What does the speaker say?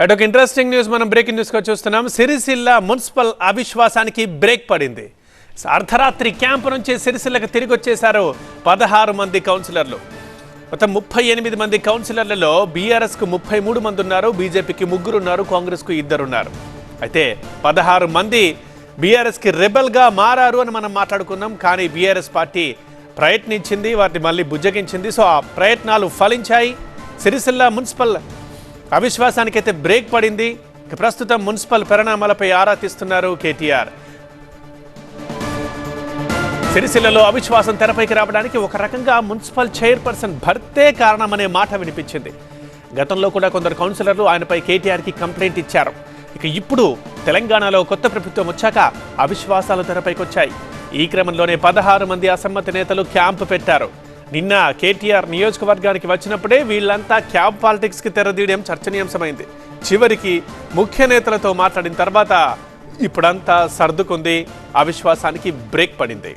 అటు ఒక interesting news మనం బ్రేకింగ్ న్యూస్గా చూస్తున్నాం. సిరిసిల్ల మున్సిపల్ అవిశ్వాసానికి బ్రేక్ పడింది. అర్ధరాత్రి క్యాంపు నుంచి సిరిసిల్లకు తిరిగి వచ్చేశారు పదహారు మంది కౌన్సిలర్లు. మొత్తం ముప్పై ఎనిమిది మంది కౌన్సిలర్లలో బీఆర్ఎస్కు ముప్పై మూడు మంది ఉన్నారు బీజేపీకి ముగ్గురు ఉన్నారు కాంగ్రెస్కు ఇద్దరున్నారు అయితే పదహారు మంది బీఆర్ఎస్కి రెబల్గా మారారు అని మనం మాట్లాడుకున్నాం కానీ బీఆర్ఎస్ పార్టీ ప్రయత్నించింది వాటిని మళ్ళీ బుజ్జగించింది. సో ఆ ప్రయత్నాలు ఫలించాయి. సిరిసిల్ల మున్సిపల్ అవిశ్వాసానికైతే బ్రేక్ పడింది. ప్రస్తుతం మున్సిపల్ పరిణామాలపై ఆరా తీస్తున్నారు కేటీఆర్. సిరిసిల్లలో అవిశ్వాసం తెరపైకి రావడానికి ఒక రకంగా మున్సిపల్ చైర్పర్సన్ భర్తే కారణమనే మాట వినిపించింది. గతంలో కూడా కొందరు కౌన్సిలర్లు ఆయనపై కేటీఆర్కి కంప్లైంట్ ఇచ్చారు. ఇక ఇప్పుడు తెలంగాణలో కొత్త ప్రభుత్వం వచ్చాక అవిశ్వాసాలు తెరపైకి వచ్చాయి ఈ క్రమంలోనే పదహారు మంది అసమ్మతి నేతలు క్యాంపు పెట్టారు. నిన్న కేటీఆర్ నియోజకవర్గానికి వచ్చినప్పుడే వీళ్ళంతా క్యాబ్ పాలిటిక్స్కి తెరదీయడం చర్చనీయాంశమైంది. చివరికి ముఖ్య నేతలతో మాట్లాడిన తర్వాత ఇప్పుడంతా సర్దుకుంది అవిశ్వాసానికి బ్రేక్ పడింది.